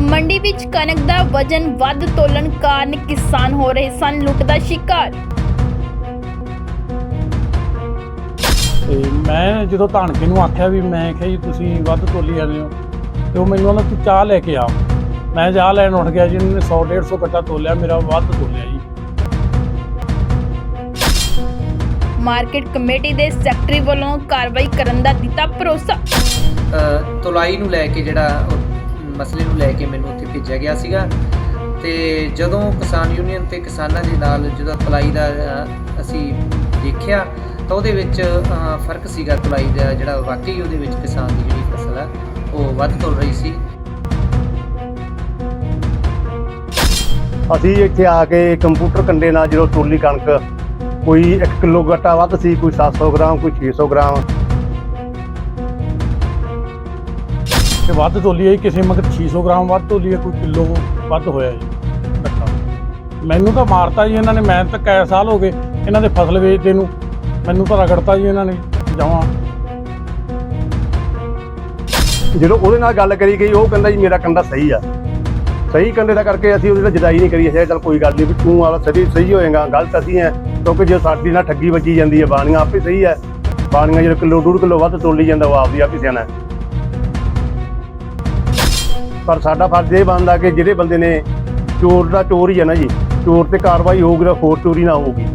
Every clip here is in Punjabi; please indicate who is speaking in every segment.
Speaker 1: ਮੰਡੀ ਵਿੱਚ ਕਣਕ ਦਾ ਵਜ਼ਨ ਵੱਧ ਤੋਲਣ ਕਾਰਨ ਕਿਸਾਨ ਹੋ ਰਹੇ ਸਨ ਲੁੱਟ ਦਾ ਸ਼ਿਕਾਰ।
Speaker 2: ਤੇ ਮੈਂ ਜਦੋਂ ਧਾਨਕੇ ਨੂੰ ਆਖਿਆ ਵੀ ਮੈਂ ਕਿਹਾ ਜੀ ਤੁਸੀਂ ਵੱਧ ਤੋਲੀ ਜਾਂਦੇ ਹੋ ਤੇ ਉਹ ਮੈਨੂੰ ਕਹਿੰਦਾ ਤੂੰ ਚਾਹ ਲੈ ਕੇ ਆ। ਮੈਂ ਚਾਹ ਲੈਣ ਉੱਠ ਗਿਆ ਜੀ ਇਹਨਾਂ ਨੇ 100 150 ਕੱਟਾ ਤੋਲਿਆ ਮੇਰਾ ਵੱਧ ਤੋਲਿਆ ਜੀ।
Speaker 1: ਮਾਰਕੀਟ ਕਮੇਟੀ ਦੇ ਸੈਕਟਰੀ ਵੱਲੋਂ ਕਾਰਵਾਈ ਕਰਨ ਦਾ ਦਿੱਤਾ ਭਰੋਸਾ।
Speaker 3: ਤੁਲਾਈ ਨੂੰ ਲੈ ਕੇ ਜਿਹੜਾ ਮਸਲੇ ਨੂੰ ਲੈ ਕੇ ਮੈਨੂੰ ਉੱਥੇ ਭੇਜਿਆ ਗਿਆ ਸੀਗਾ। ਤੇ ਜਦੋਂ ਕਿਸਾਨ ਯੂਨੀਅਨ ਤੇ ਕਿਸਾਨਾਂ ਦੇ ਨਾਲ ਜਦੋਂ ਤੁਲਾਈ ਦਾ ਅਸੀਂ ਦੇਖਿਆ, ਤਾਂ ਉਹਦੇ ਵਿੱਚ ਫ਼ਰਕ ਸੀਗਾ ਤੁਲਾਈ ਦਾ ਜਿਹੜਾ ਵਾਕਈ ਉਹਦੇ ਵਿੱਚ ਕਿਸਾਨ ਦੀ ਜਿਹੜੀ ਫਸਲ ਆ, ਉਹ ਵੱਧ ਤੁਲ ਰਹੀ ਸੀ।
Speaker 4: ਅਸੀਂ ਇੱਥੇ ਆ ਕੇ ਕੰਪਿਊਟਰ ਕੰਡੇ ਨਾਲ ਜਦੋਂ ਤੋਲੀ ਕਣਕ ਕੋਈ 1 ਕਿਲੋ ਗੱਟਾ ਵੱਧ ਸੀ, ਕੋਈ 700 ਗ੍ਰਾਮ, ਕੋਈ 600 ਗ੍ਰਾਮ
Speaker 2: ਤੇ ਵੱਧ ਤੋਲੀ ਹੈ ਜੀ, ਕਿਸੇ ਮਗਰ 600 ਗ੍ਰਾਮ ਵੱਧ ਤੋਲੀ ਹੈ ਕੋਈ ਕਿਲੋ ਵੱਧ ਹੋਇਆ ਜੀ। ਕੱਟਾ ਮੈਨੂੰ ਤਾਂ ਮਾਰਤਾ ਜੀ ਇਹਨਾਂ ਨੇ ਮੈਂ ਤਾਂ ਕਈ ਸਾਲ ਹੋ ਗਏ ਇਹਨਾਂ ਦੇ ਫਸਲ ਵੇਚਦੇ ਨੂੰ। ਮੈਨੂੰ ਤਾਂ ਰਗੜਤਾ ਜੀ ਇਹਨਾਂ ਨੇ ਜਾਵਾਂ।
Speaker 4: ਜਦੋਂ ਉਹਦੇ ਨਾਲ ਗੱਲ ਕਰੀ ਗਈ ਉਹ ਕਹਿੰਦਾ ਜੀ ਮੇਰਾ ਕੰਡਾ ਸਹੀ ਆ। ਸਹੀ ਕੰਡੇ ਦਾ ਕਰਕੇ ਅਸੀਂ ਉਹਦੇ ਨਾਲ ਜਦਾਈ ਨਹੀਂ ਕਰੀ ਅਸੀਂ ਚੱਲ ਕੋਈ ਗੱਲ ਨਹੀਂ ਵੀ ਤੂੰ ਵਾਲਾ ਸਹੀ ਸਹੀ ਹੋਏਗਾ ਗਲਤ ਅਸੀਂ ਹੈ ਕਿਉਂਕਿ ਜੇ ਸਾਡੀ ਨਾਲ ਠੱਗੀ ਵੱਜੀ ਜਾਂਦੀ ਹੈ ਬਾਣੀਆਂ ਆਪੇ ਸਹੀ ਹੈ ਬਾਣੀਆਂ ਜਦੋਂ ਕਿਲੋ ਡੂਢ ਕਿਲੋ ਵੱਧ ਤੋਲੀ ਜਾਂਦਾ ਉਹ ਆਪਦੀ ਆਪੇ ਸਿਆਣਾ ਹੈ। ਪਰ ਸਾਡਾ ਫਰਜ਼ ਇਹ ਬਣਦਾ ਕਿ ਜਿਹੜੇ ਬੰਦੇ ਨੇ ਚੋਰ ਦਾ ਚੋਰ ਹੀ ਹੈ ਨਾ ਜੀ, ਚੋਰ ਤੇ ਕਾਰਵਾਈ ਹੋਊਗੀ ਤਾਂ ਹੋਰ ਚੋਰੀ ਨਾ ਹੋਊਗੀ।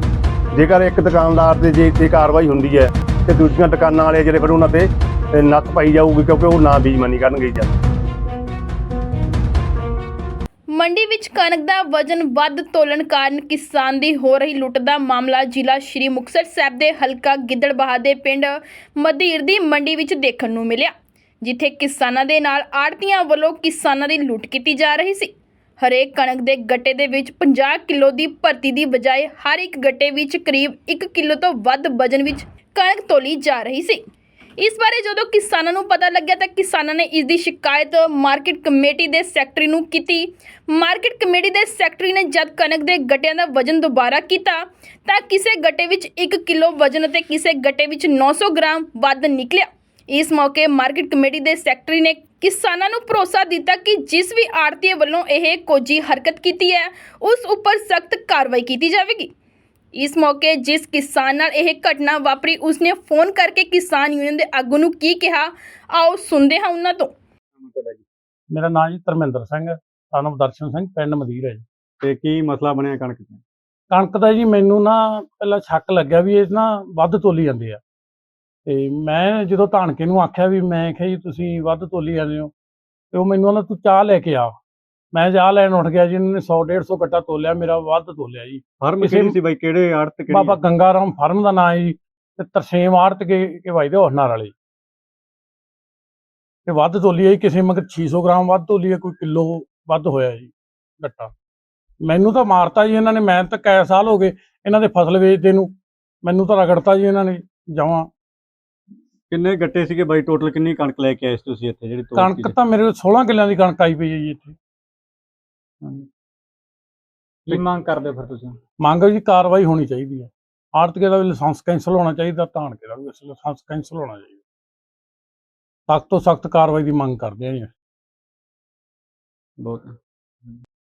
Speaker 4: ਜੇਕਰ ਇੱਕ ਦੁਕਾਨਦਾਰ ਤੇ ਜੇ ਤੇ ਕਾਰਵਾਈ ਹੁੰਦੀ ਹੈ ਤੇ ਦੂਜੀਆਂ ਦੁਕਾਨਾਂ ਵਾਲੇ ਜਿਹੜੇ ਫਿਰ ਉਹਨਾਂ ਤੇ ਨੱਥ ਪਾਈ ਜਾਊਗੀ ਕਿਉਂਕਿ ਉਹ ਨਾ ਬੇਈਮਾਨੀ ਕਰਨਗੇ ਜੀ।
Speaker 1: ਮੰਡੀ ਵਿੱਚ ਕਣਕ ਦਾ ਵਜ਼ਨ ਵੱਧ ਤੋਲਣ ਕਾਰਨ ਕਿਸਾਨ ਦੀ ਹੋ ਰਹੀ ਲੁੱਟ ਦਾ ਮਾਮਲਾ ਜ਼ਿਲ੍ਹਾ ਸ਼੍ਰੀ ਮੁਕਤਸਰ ਸਾਹਿਬ ਦੇ ਹਲਕਾ ਗਿੱਦੜਬਾਹਾ ਦੇ ਪਿੰਡ ਮਧੀਰ ਦੀ ਮੰਡੀ ਵਿੱਚ ਦੇਖਣ ਨੂੰ ਮਿਲਿਆ। ਜਿੱਥੇ ਕਿਸਾਨਾਂ ਦੇ ਨਾਲ ਆੜਤੀਆਂ ਵੱਲੋਂ ਕਿਸਾਨਾਂ ਦੀ ਲੁੱਟ ਕੀਤੀ ਜਾ ਰਹੀ ਸੀ। ਹਰੇਕ ਕਣਕ ਦੇ ਗੱਟੇ ਦੇ ਵਿੱਚ 50 ਕਿਲੋ ਦੀ ਭਰਤੀ ਦੀ ਬਜਾਏ ਹਰ ਇੱਕ ਗੱਟੇ ਵਿੱਚ ਕਰੀਬ 1 ਕਿਲੋ ਤੋਂ ਵੱਧ ਵਜ਼ਨ ਵਿੱਚ ਕਣਕ ਤੋਲੀ ਜਾ ਰਹੀ ਸੀ। ਇਸ ਬਾਰੇ ਜਦੋਂ ਕਿਸਾਨਾਂ ਨੂੰ ਪਤਾ ਲੱਗਿਆ ਤਾਂ ਕਿਸਾਨਾਂ ਨੇ ਇਸ ਦੀ ਸ਼ਿਕਾਇਤ ਮਾਰਕੀਟ ਕਮੇਟੀ ਦੇ ਸੈਕਟਰੀ ਨੂੰ ਕੀਤੀ। ਮਾਰਕੀਟ ਕਮੇਟੀ ਦੇ ਸੈਕਟਰੀ ਨੇ ਜਦ ਕਣਕ ਦੇ ਗੱਟਿਆਂ ਦਾ ਵਜ਼ਨ ਦੁਬਾਰਾ ਕੀਤਾ ਤਾਂ ਕਿਸੇ ਗੱਟੇ ਵਿੱਚ 1 ਕਿਲੋ ਵਜ਼ਨ ਅਤੇ ਕਿਸੇ ਗੱਟੇ ਵਿੱਚ 900 ਗ੍ਰਾਮ ਵੱਧ ਨਿਕਲਿਆ। ਇਸ ਮੌਕੇ ਮਾਰਕੀਟ ਕਮੇਟੀ ਦੇ ਸੈਕਟਰੀ ਨੇ ਕਿਸਾਨਾਂ ਨੂੰ ਭਰੋਸਾ ਦਿੱਤਾ ਕਿ ਜਿਸ ਵੀ ਆੜਤੀਏ ਵੱਲੋਂ ਇਹ ਕੋਜੀ ਹਰਕਤ ਕੀਤੀ ਹੈ ਉਸ ਉੱਪਰ ਸਖਤ ਕਾਰਵਾਈ ਕੀਤੀ ਜਾਵੇਗੀ। ਇਸ ਮੌਕੇ ਜਿਸ ਕਿਸਾਨ ਨਾਲ ਇਹ ਘਟਨਾ ਵਾਪਰੀ ਉਸਨੇ ਫੋਨ ਕਰਕੇ ਕਿਸਾਨ ਯੂਨੀਅਨ ਦੇ ਆਗੂ ਨੂੰ ਕੀ ਕਿਹਾ ਆਓ ਸੁਣਦੇ ਹਾਂ ਉਹਨਾਂ ਤੋਂ।
Speaker 2: ਮੇਰਾ ਨਾਮ ਜੀ ਧਰਮਿੰਦਰ ਸਿੰਘ ਸਾਨੂੰ ਦਰਸ਼ਨ ਸਿੰਘ ਪਿੰਡ ਮਦੀਰ ਹੈ ਜੀ।
Speaker 5: ਤੇ ਕੀ ਮਸਲਾ ਬਣਿਆ ਕਣਕ ਦਾ
Speaker 2: ਕਣਕ ਦਾ ਜੀ ਮੈਨੂੰ ਨਾ ਪਹਿਲਾਂ ਸ਼ੱਕ ਲੱਗਿਆ ਵੀ ਇਹ ਨਾ ਵੱਧ ਤੋਲੀ ਜਾਂਦੇ ਆ। ਤੇ ਮੈਂ ਜਦੋਂ ਧਾਨਕੇ ਨੂੰ ਆਖਿਆ ਵੀ ਮੈਂ ਕਿਹਾ ਜੀ ਤੁਸੀਂ ਵੱਧ ਤੋਲੀ ਜਾਂਦੇ ਹੋ ਤੇ ਉਹ ਮੈਨੂੰ ਕਹਿੰਦਾ ਤੂੰ ਚਾਹ ਲੈ ਕੇ ਆ। ਮੈਂ ਚਾਹ ਲੈਣ ਉੱਠ ਗਿਆ ਜੀ ਇਹਨਾਂ ਨੇ 100 150 ਕੱਟਾ ਤੋਲਿਆ ਮੇਰਾ ਵੱਧ ਤੋਲਿਆ ਜੀ।
Speaker 5: ਫਰਮ
Speaker 2: ਕਿਸੇ-
Speaker 5: ਕਿਹੜੀ ਸੀ ਬਾਈ ਕਿਹੜੇ ਆੜਤ ਕਿਹੜੀ
Speaker 2: ਬਾਬਾ ਗੰਗਾ ਰਾਮ ਫਰਮ ਦਾ ਨਾਂ ਹੈ ਜੀ ਤੇ ਤਰਸੇਮ ਆੜਤ ਕੇ ਕੇ ਵਜਦੇ ਹੋਸ਼ਨਾਰ ਵਾਲੇ। ਤੇ ਵੱਧ ਤੋਲੀ ਹੈ ਜੀ, ਕਿਸੇ ਮਗਰ 600 ਗ੍ਰਾਮ ਵੱਧ ਤੋਲੀ ਹੈ ਕੋਈ ਕਿਲੋ ਵੱਧ ਹੋਇਆ ਜੀ ਗੱਟਾ। ਮੈਨੂੰ ਤਾਂ ਮਾਰਤਾ ਜੀ ਇਹਨਾਂ ਨੇ ਮੈਂ ਤਾਂ ਕਈ ਸਾਲ ਹੋ ਗਏ ਇਹਨਾਂ ਦੇ ਫਸਲ ਵੇਚਦੇ ਨੂੰ ਮੈਨੂੰ ਤਾਂ ਰਗੜਤਾ ਜੀ ਇਹਨਾਂ ਨੇ ਜਮਾਂ
Speaker 5: ਕਿੰਨੇ ਗੱਟੇ ਸੀਗੇ ਬਾਈ? ਟੋਟਲ ਕਿੰਨੀ ਕਣਕ ਲੈ ਕੇ ਆਏ ਸੀ ਤੁਸੀਂ ਇੱਥੇ ਜਿਹੜੀ
Speaker 2: ਕਣਕ ਤਾਂ ਮੇਰੇ ਕੋਲ 16 ਕਿੱਲਿਆਂ ਦੀ ਕਣਕ ਆਈ ਪਈ ਹੈ ਜੀ ਇੱਥੇ। ਹਾਂਜੀ।
Speaker 5: ਕੀ ਮੰਗ ਕਰਦੇ ਫਿਰ ਤੁਸੀਂ?
Speaker 2: ਮੰਗ ਜੀ ਕਾਰਵਾਈ ਹੋਣੀ ਚਾਹੀਦੀ ਹੈ। ਆੜਤੀਏ ਦਾ ਵੀ ਲਾਇਸੈਂਸ ਕੈਂਸਲ ਹੋਣਾ ਚਾਹੀਦਾ ਧਾਨਕੇ ਦਾ ਵੀ ਲਾਇਸੈਂਸ ਕੈਂਸਲ ਹੋਣਾ ਚਾਹੀਦਾ। ਸਖਤ ਤੋਂ ਸਖਤ ਕਾਰਵਾਈ ਦੀ ਮੰਗ ਕਰਦੇ ਹਾਂ ਜੀ।
Speaker 5: ਬਹੁਤ।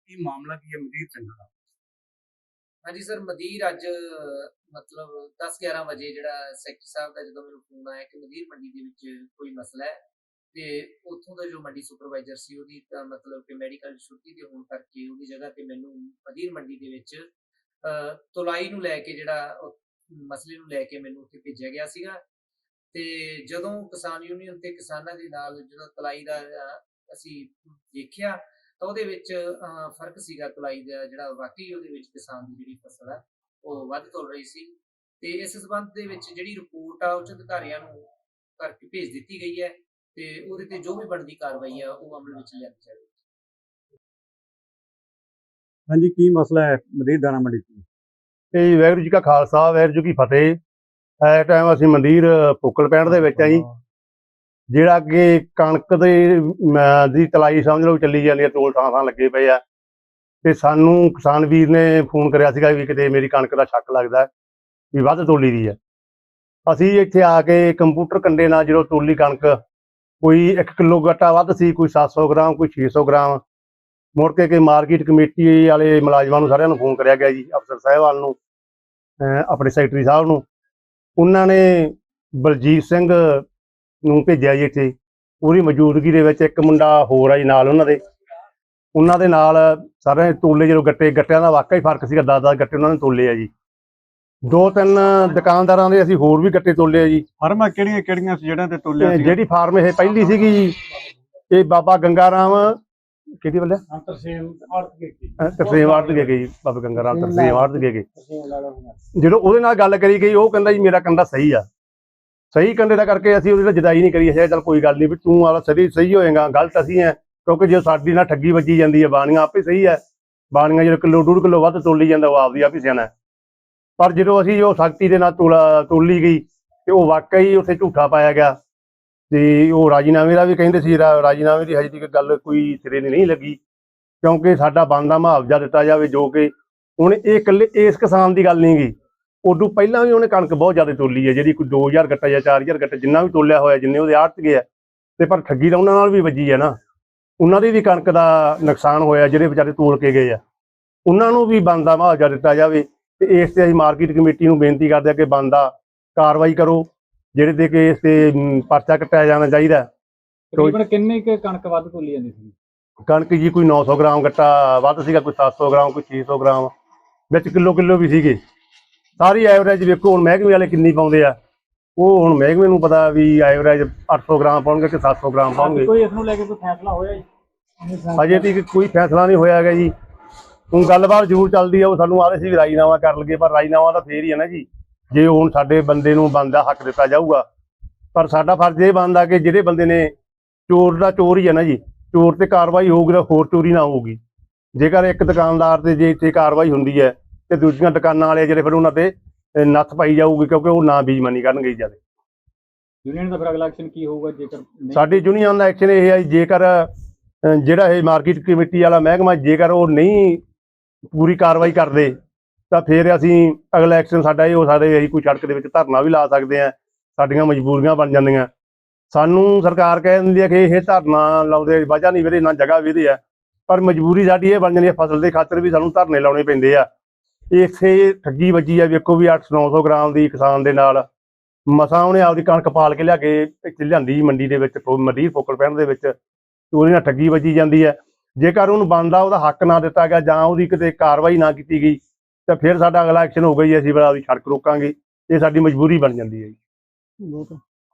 Speaker 2: ਕੀ ਮਾਮਲਾ ਕੀ ਹੈ? ਮਦੀਰ ਚੰਗਾ
Speaker 3: ਹਾਂਜੀ ਸਰ, ਮਦੀਰ ਅੱਜ, ਮਤਲਬ 10 11 ਵਜੇ ਜਿਹੜਾ ਸੈਕਟਰੀ ਸਾਹਿਬ ਦਾ ਜਦੋਂ ਮੈਨੂੰ ਫੋਨ ਆਇਆ ਕਿ ਮਦੀਰ ਮੰਡੀ ਦੇ ਵਿੱਚ ਕੋਈ ਮਸਲਾ ਹੈ ਤੇ ਉੱਥੋਂ ਦਾ ਜੋ ਮੰਡੀ ਸੁਪਰਵਾਈਜ਼ਰ ਸੀ ਉਹਦੀ ਤਾਂ ਮਤਲਬ ਕਿ ਮੈਡੀਕਲ ਛੁੱਟੀ ਦੇ ਹੋਣ ਕਰਕੇ ਉਹਦੀ ਜਗ੍ਹਾ ਤੇ ਮੈਨੂੰ ਮਦੀਰ ਮੰਡੀ ਦੇ ਵਿੱਚ ਤੁਲਾਈ ਨੂੰ ਲੈ ਕੇ ਜਿਹੜਾ ਮਸਲੇ ਨੂੰ ਲੈ ਕੇ ਮੈਨੂੰ ਉੱਥੇ ਭੇਜਿਆ ਗਿਆ ਸੀਗਾ ਤੇ ਜਦੋਂ ਕਿਸਾਨ ਯੂਨੀਅਨ ਤੇ ਕਿਸਾਨਾਂ ਦੇ ਨਾਲ ਜਦੋਂ ਤਲਾਈ ਦਾ ਅਸੀਂ ਦੇਖਿਆ ਤਾਂ ਉਹਦੇ ਵਿੱਚ ਅ, ਫ਼ਰਕ ਸੀਗਾ ਤੁਲਾਈ ਦਾ ਜਿਹੜਾ ਵਾਕਈ ਉਹਦੇ ਵਿੱਚ ਕਿਸਾਨ ਦੀ ਜਿਹੜੀ ਫਸਲ ਹੈ ਉਹ ਵੱਧ ਤੁਲ ਰਹੀ ਸੀ ਤੇ ਇਸ ਸਬੰਧ ਦੇ ਵਿੱਚ ਜਿਹੜੀ ਰਿਪੋਰਟ ਆ ਉੱਚ ਅਧਿਕਾਰੀਆਂ ਨੂੰ ਕਰਕੇ ਭੇਜ ਦਿੱਤੀ ਗਈ ਹੈ ਤੇ ਉਹਦੇ ਤੇ ਜੋ ਵੀ ਬਣਦੀ ਕਾਰਵਾਈ ਆ ਉਹ ਅਮਲ ਵਿੱਚ ਲਿਆਂਦੀ ਜਾਵੇਗੀ।
Speaker 5: ਹਾਂਜੀ ਕੀ ਮਸਲਾ ਹੈ ਮਦੀਰ ਦਾਣਾ ਮੰਡੀ ਚ?
Speaker 4: ਤੇ ਜੀ ਵਾਹਿਗੁਰੂ ਜੀ ਕਾ ਖਾਲਸਾ ਵਾਹਿਗੁਰੂ ਜੀ ਕੀ ਫਤਿਹ। ਇਸ ਟਾਈਮ ਅਸੀਂ ਮੰਦਿਰ ਪੁੱਕਲ ਪਿੰਡ ਦੇ ਵਿੱਚ ਆ ਜੀ। ਜਿਹੜਾ ਕਿ ਕਣਕ ਦੇ ਦੀ ਤਲਾਈ ਸਮਝ ਲਓ ਚੱਲੀ ਜਾਂਦੀ ਹੈ ਟੋਲ ਥਾਂ ਥਾਂ ਲੱਗੇ ਪਏ ਆ। ਤੇ ਸਾਨੂੰ ਕਿਸਾਨ ਵੀਰ ਨੇ ਫੋਨ ਕਰਿਆ ਸੀਗਾ ਵੀ ਕਿਤੇ ਮੇਰੀ ਕਣਕ ਦਾ ਸ਼ੱਕ ਲੱਗਦਾ ਵੀ ਵੱਧ ਤੋਲੀ ਦੀ ਹੈ। ਅਸੀਂ ਇੱਥੇ ਆ ਕੇ ਕੰਪਿਊਟਰ ਕੰਡੇ ਨਾਲ ਜਦੋਂ ਤੋਲੀ ਕਣਕ, ਕੋਈ 1 ਕਿਲੋ ਗੱਟਾ ਵੱਧ ਸੀ, ਕੋਈ 700 ਗ੍ਰਾਮ, ਕੋਈ 600 ਗ੍ਰਾਮ, ਮੁੜ ਕੇ ਕਿ ਮਾਰਕੀਟ ਕਮੇਟੀ ਵਾਲੇ ਮੁਲਾਜ਼ਮਾਂ ਨੂੰ ਸਾਰਿਆਂ ਨੂੰ ਫੋਨ ਕਰਿਆ ਗਿਆ ਜੀ, ਅਫਸਰ ਸਾਹਿਬਾਨ ਨੂੰ ਆਪਣੇ ਸੈਕਟਰੀ ਸਾਹਿਬ ਨੂੰ। ਉਹਨਾਂ ਨੇ ਬਲਜੀਤ ਸਿੰਘ ਨੂੰ ਭੇਜਿਆ ਜੀ ਇੱਥੇ। ਉਹਦੀ ਮੌਜੂਦਗੀ ਦੇ ਵਿੱਚ ਇੱਕ ਮੁੰਡਾ ਹੋਰ ਆ ਜੀ ਨਾਲ ਉਹਨਾਂ ਦੇ। ਉਹਨਾਂ ਦੇ ਨਾਲ ਸਾਰੇ ਤੋਲੇ ਜਦੋਂ ਗੱਟੇ ਗੱਟਿਆਂ ਦਾ ਵਾਕਈ ਫ਼ਰਕ ਸੀਗਾ 10-10 ਗੱਟੇ ਉਹਨਾਂ ਨੇ ਤੋਲੇ ਆ ਜੀ। ਦੋ ਤਿੰਨ ਦੁਕਾਨਦਾਰਾਂ ਦੇ ਅਸੀਂ ਹੋਰ ਵੀ ਗੱਟੇ ਤੋਲੇ ਆ ਜੀ।
Speaker 5: ਫਰਮਾਂ ਕਿਹੜੀਆਂ ਕਿਹੜੀਆਂ ਸੀ ਜਿਹੜਾਂ ਤੇ ਤੋਲਿਆ
Speaker 4: ਤੇ
Speaker 5: ਸੀ
Speaker 4: ਜਿਹੜੀ ਫਾਰਮ ਇਹ ਪਹਿਲੀ ਸੀਗੀ ਜੀ ਇਹ ਬਾਬਾ ਗੰਗਾ ਰਾਮ ਕਿਹਦੀ ਵੱਲੇ
Speaker 2: ਕੀਤੀ
Speaker 4: ਤਰਸੇਮ ਆੜਤ ਗਏ ਜੀ ਬਾਬਾ ਗੰਗਾ ਰਾਮ ਤਰਸੇਮ ਆੜਤ ਗਏ ਜਦੋਂ ਉਹਦੇ ਨਾਲ ਗੱਲ ਕਰੀ ਗਈ ਉਹ ਕਹਿੰਦਾ ਜੀ ਮੇਰਾ ਕੰਡਾ ਸਹੀ ਆ। ਸਹੀ ਕੰਡੇ ਦਾ ਕਰਕੇ ਅਸੀਂ ਉਹਦੀ ਜਦਾਈ ਨਹੀਂ ਕਰੀ ਹੈ ਚੱਲ ਕੋਈ ਗੱਲ ਨਹੀਂ ਵੀ ਤੂੰ ਵਾਲਾ ਸਹੀ ਸਹੀ ਹੋਏਗਾ, ਗਲਤ ਅਸੀਂ ਹੈ ਕਿਉਂਕਿ ਜੇ ਸਾਡੀ ਨਾਲ ਠੱਗੀ ਵੱਜੀ ਜਾਂਦੀ ਹੈ, ਬਾਣੀਆਂ ਆਪੇ ਸਹੀ ਹੈ। ਬਾਣੀਆਂ ਜਦੋਂ ਕਿਲੋ, ਡੂਢ ਕਿਲੋ ਵੱਧ ਤੋਲੀ ਜਾਂਦਾ, ਉਹ ਆਪਦੀ ਆਪ ਹੀ ਸਿਆਣਾ ਪਰ ਜਦੋਂ ਅਸੀਂ ਉਹ ਸ਼ਕਤੀ ਦੇ ਨਾਲ ਤੋਲਾ, ਤੋਲੀ ਗਈ, ਤੇ ਉਹ ਵਾਕਈ ਉੱਥੇ ਝੂਠਾ ਪਾਇਆ ਗਿਆ। ਤੇ ਉਹ ਰਾਜੀਨਾਮੇ ਦਾ ਵੀ ਕਹਿੰਦੇ ਸੀ, ਰਾ- ਰਾਜੀਨਾਮੇ ਦੀ ਹਜੇ ਤੱਕ ਗੱਲ ਕੋਈ ਸਿਰੇ ਨਹੀਂ ਲੱਗੀ। ਕਿਉਂਕਿ ਸਾਡਾ ਬੰਦਾ ਮੁਆਵਜ਼ਾ ਦਿੱਤਾ ਜਾਵੇ ਜੋ ਕਿ ਹੁਣ ਇਹ ਇਕੱਲੇ, ਇਸ ਕਿਸਾਨ ਦੀ ਗੱਲ ਨਹੀਂ ਗਈ ਉਦੋਂ ਪਹਿਲਾਂ ਵੀ ਉਹਨੇ ਕਣਕ ਬਹੁਤ ਜ਼ਿਆਦਾ ਤੋਲੀ ਹੈ ਜਿਹੜੀ ਕੋਈ 2000 ਗੱਟਾ ਜਾਂ 4000 ਗੱਟਾ ਜਿੰਨਾ ਵੀ ਤੋਲਿਆ ਹੋਇਆ ਜਿੰਨੇ ਉਹਦੇ ਆੜਤ ਗਿਆ ਤੇ ਪਰ ਠੱਗੀ ਤਾਂ ਉਹਨਾਂ ਨਾਲ ਵੀ ਵੱਜੀ ਹੈ ਨਾ। ਉਹਨਾਂ ਦੀ ਵੀ ਕਣਕ ਦਾ ਨੁਕਸਾਨ ਹੋਇਆ ਜਿਹੜੇ ਵਿਚਾਰੇ ਤੋਲ ਕੇ ਗਏ ਆ। ਉਹਨਾਂ ਨੂੰ ਵੀ ਬੰਦਾ ਮੁਆਵਜ਼ਾ ਦਿੱਤਾ ਜਾਵੇ ਤੇ ਇਸ ਤੇ ਅਸੀਂ ਮਾਰਕੀਟ ਕਮੇਟੀ ਨੂੰ ਬੇਨਤੀ ਕਰਦੇ ਆ ਕਿ ਬੰਦਾ ਕਾਰਵਾਈ ਕਰੋ ਜਿਹੜੇ ਤੇ ਕਿ ਇਸ ਤੇ ਪਰਚਾ ਕੱਟਿਆ ਜਾਣਾ ਚਾਹੀਦਾ।
Speaker 6: ਤਕਰੀਬਨ ਕਿੰਨੀ ਕੁ ਕਣਕ ਵੱਧ ਤੋਲੀ ਜਾਂਦੀ ਸੀ?
Speaker 4: ਕਣਕ ਜੀ ਕੋਈ 900 ਗ੍ਰਾਮ ਗੱਟਾ ਵੱਧ ਸੀਗਾ ਕੋਈ 700 ਗ੍ਰਾਮ ਕੋਈ 600 ਗ੍ਰਾਮ ਵਿੱਚ ਕਿਲੋ ਕਿਲੋ ਵੀ ਸੀਗੇ। ਸਾਰੀ ਐਵਰੇਜ ਵੇਖੋ ਹੁਣ ਮਹਿਕਮੇ ਵਾਲੇ ਕਿੰਨੀ ਪਾਉਂਦੇ ਆ। ਉਹ ਹੁਣ ਮਹਿਕਮੇ ਨੂੰ ਪਤਾ ਵੀ ਐਵਰੇਜ 800 ਗ੍ਰਾਮ ਪਾਉਣਗੇ ਕਿ 700 ਗ੍ਰਾਮ ਪਾਉਣਗੇ
Speaker 6: ਕੋਈ ਇਸ ਨੂੰ ਲੈ ਕੇ ਕੋਈ ਫੈਸਲਾ ਹੋਇਆ ਜੀ?
Speaker 4: ਅਜੇ ਤੱਕ ਕੋਈ ਫੈਸਲਾ ਨਹੀਂ ਹੋਇਆ ਹੈਗਾ ਜੀ। ਹੁਣ ਗੱਲਬਾਤ ਜ਼ਰੂਰ ਚੱਲਦੀ ਆ ਉਹ ਸਾਨੂੰ ਆਦੇ ਸੀ ਵੀ ਰਾਜੀਨਾਮਾ ਕਰ ਲਈਏ ਪਰ ਰਾਜੀਨਾਮਾ ਤਾਂ ਫੇਰ ਹੀ ਹੈ ਨਾ ਜੀ। ਜੇ ਹੁਣ ਸਾਡੇ ਬੰਦੇ ਨੂੰ ਬੰਦਾ ਹੱਕ ਦਿੱਤਾ ਜਾਊਗਾ ਪਰ ਸਾਡਾ ਫਰਜ਼ ਇਹ ਬਣਦਾ ਕਿ ਜਿਹੜੇ ਬੰਦੇ ਨੇ ਚੋਰ ਦਾ ਚੋਰ ਹੀ ਹੈ ਨਾ ਜੀ। ਚੋਰ ਤੇ ਕਾਰਵਾਈ ਹੋਊਗੀ ਤਾਂ ਹੋਰ ਚੋਰੀ ਨਾ ਹੋਊਗੀ। ਜੇਕਰ ਇੱਕ ਦੁਕਾਨਦਾਰ ਤੇ ਜੇ ਇੱਥੇ ਕਾਰਵਾਈ ਹੁੰਦੀ ਹੈ ਤੇ ਦੂਜੀਆਂ ਦੁਕਾਨਾਂ ਵਾਲੇ ਜਿਹੜੇ ਫਿਰ ਉਹਨਾਂ ਤੇ ਨੱਥ ਪਾਈ ਜਾਊਗੀ ਕਿਉਂਕਿ ਉਹ ਨਾ ਬੀਜਮਾਨੀ ਕਰਨਗੇ ਜ਼ਿਆਦਾ।
Speaker 6: ਯੂਨੀਅਨ ਦਾ ਫਿਰ ਅਗਲਾ ਐਕਸ਼ਨ ਕੀ ਹੋਊਗਾ ਜੇਕਰ
Speaker 4: ਸਾਡੀ ਯੂਨੀਅਨ ਦਾ ਐਕਸ਼ਨ ਇਹ ਹੈ ਜੇਕਰ ਜਿਹੜਾ ਇਹ ਮਾਰਕੀਟ ਕਮੇਟੀ ਵਾਲਾ ਮਹਿਕਮਾ ਜੇਕਰ ਉਹ ਨਹੀਂ ਪੂਰੀ ਕਾਰਵਾਈ ਕਰਦੇ ਤਾਂ ਫਿਰ ਅਸੀਂ ਅਗਲਾ ਐਕਸ਼ਨ ਸਾਡਾ ਇਹ ਹੋ ਸਕਦਾ ਅਸੀਂ ਕੋਈ ਸੜਕ ਦੇ ਵਿੱਚ ਧਰਨਾ ਵੀ ਲਾ ਸਕਦੇ ਆ ਸਾਡੀਆਂ ਮਜਬੂਰੀਆਂ ਬਣ ਜਾਂਦੀਆਂ। ਸਾਨੂੰ ਸਰਕਾਰ ਕਹਿ ਦਿੰਦੀ ਹੈ ਕਿ ਇਹ ਧਰਨਾ ਲਾਉਂਦੇ ਵਜ੍ਹਾ ਨਹੀਂ ਵੀਰੇ ਨਾ ਜਗ੍ਹਾ ਵੀਰੇ ਆ ਪਰ ਮਜਬੂਰੀ ਸਾਡੀ ਇਹ ਬਣ ਜਾਂਦੀ ਹੈ ਫਸਲ ਦੇ ਖਾਤਰ ਵੀ ਸਾਨੂੰ ਧਰਨੇ ਲਾਉਣੇ ਪੈਂਦੇ ਆ। ਇਥੇ ਠੱਗੀ ਵੱਜੀ ਆ ਵੇਖੋ ਵੀ 800-900 ਗ੍ਰਾਮ ਦੀ ਕਿਸਾਨ ਦੇ ਨਾਲ। ਮਸਾਂ ਉਹਨੇ ਆਪਦੀ ਕਣਕ ਪਾਲ ਕੇ ਲਿਆ ਕੇ ਇੱਥੇ ਲਿਆਂਦੀ ਮੰਡੀ ਦੇ ਵਿੱਚ, ਫੋ- ਮੰਡੀ ਫੋਕਲ ਪੈਣ ਦੇ ਵਿੱਚ। ਉਹਦੇ ਨਾਲ ਠੱਗੀ ਵੱਜੀ ਜਾਂਦੀ ਹੈ। ਜੇਕਰ ਉਹਨੂੰ ਬਣਦਾ, ਉਹਦਾ ਹੱਕ ਨਾ ਦਿੱਤਾ ਗਿਆ ਜਾਂ ਉਹਦੀ ਕਿਤੇ ਕਾਰਵਾਈ ਨਾ ਕੀਤੀ ਗਈ, ਤਾਂ ਫਿਰ ਸਾਡਾ ਅਗਲਾ ਐਕਸ਼ਨ ਹੋ ਗਈ ਅਸੀਂ ਬੜਾ ਉਹਦੀ ਸੜਕ ਰੋਕਾਂਗੇ। ਇਹ ਸਾਡੀ ਮਜਬੂਰੀ ਬਣ ਜਾਂਦੀ ਹੈ ਜੀ।